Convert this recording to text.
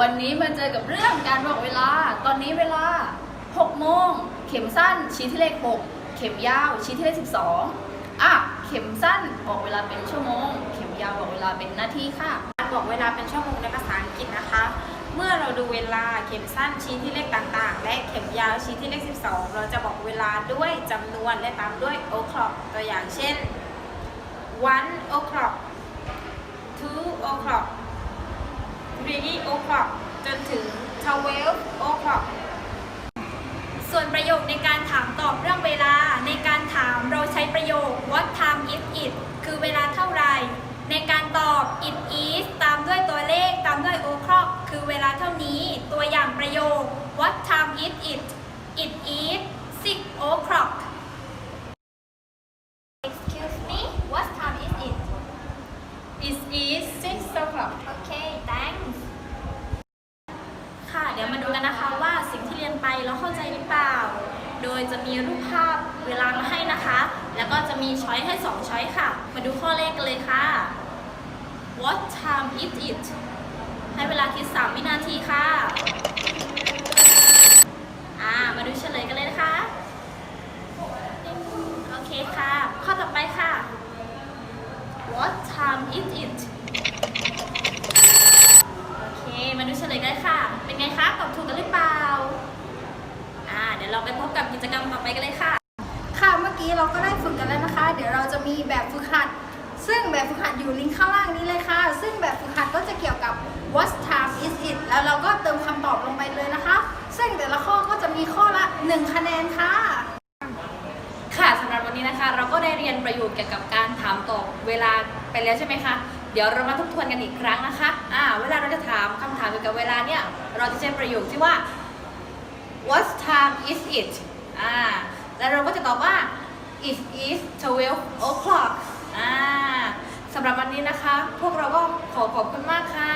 วันนี้มาเจอกับเรื่องการบอกเวลา ตอนนี้เวลา 6 โมง เข็มสั้นชี้ที่เลข 6 เข็มยาวชี้ที่เลข 12 อะ เข็มสั้นบอกเวลาเป็นชั่วโมง เข็มยาวบอกเวลาเป็นนาทีค่ะ การบอกเวลาเป็นชั่วโมงในภาษาอังกฤษนะคะ เมื่อเราดูเวลาเข็มสั้นชี้ที่เลขต่างๆ และเข็มยาวชี้ที่เลข 12 เราจะบอกเวลาด้วยจำนวนและตามด้วย o'clock ตัวอย่างเช่น one o'clock two o'clock three o'clock จนถึง twelve o'clock ส่วนประโยคในการถามตอบเรื่องเวลา ในการถามเราใช้ประโยค what time is it คือเวลาเท่าไหร่ ในการตอบ it is ตามด้วยตัวเลขตามด้วย o'clock คือเวลาเท่านี้ ตัวอย่างประโยค what time is it is six o'clock excuse me what time is it it is 6 o'clock okay thanks ค่ะ เดี๋ยวมาดูกันนะคะว่าสิ่งที่เรียนไปเราเข้าใจหรือเปล่า โดยจะมีรูปภาพเวลามาให้นะคะ แล้วก็จะมีช้อยให้ 2 ช้อยค่ะ มาดูข้อแรกกันเลยค่ะ What time is it ให้เวลาคิด 3 วินาทีค่ะอ่ามาดูเฉลยกันเลยนะคะ โอเคค่ะ ข้อต่อไปค่ะ What time is it โอเค มาดูเฉลยกันเลยค่ะ เป็นไงคะตอบถูกกันหรือเปล่า อ่า เดี๋ยวเราไปพบกับกิจกรรมต่อไปกันเลยค่ะ ค่ะ เมื่อกี้เราก็ได้ฝึกกันแล้วนะคะ เดี๋ยวเราจะมีแบบฝึกหัด ซึ่งแบบฝึกหัดอยู่ลิงก์ข้างล่างนี้เลยค่ะ ซึ่งแบบฝึกหัดก็จะเกี่ยวกับ what time is it แล้วเราก็เติมคำตอบลงไปเลยนะคะ ซึ่งแต่ละข้อก็จะมีข้อละ 1 คะแนนค่ะ ค่ะสำหรับวันนี้นะคะ เราก็ได้เรียนประโยชน์เกี่ยวกับการถามตอบเวลาไปแล้วใช่ไหมคะ เดี๋ยวเรามาทบทวนกันอีกครั้งนะคะอ่าเวลาเราจะถามคำถามเกี่ยวกับเวลาเนี่ย เราจะใช้ประโยคที่ว่า what time is it อ่า แล้วเราก็จะตอบว่า it is 12 o'clock อ่าสำหรับวันนี้นะคะ พวกเราก็ขอขอบคุณมากค่ะ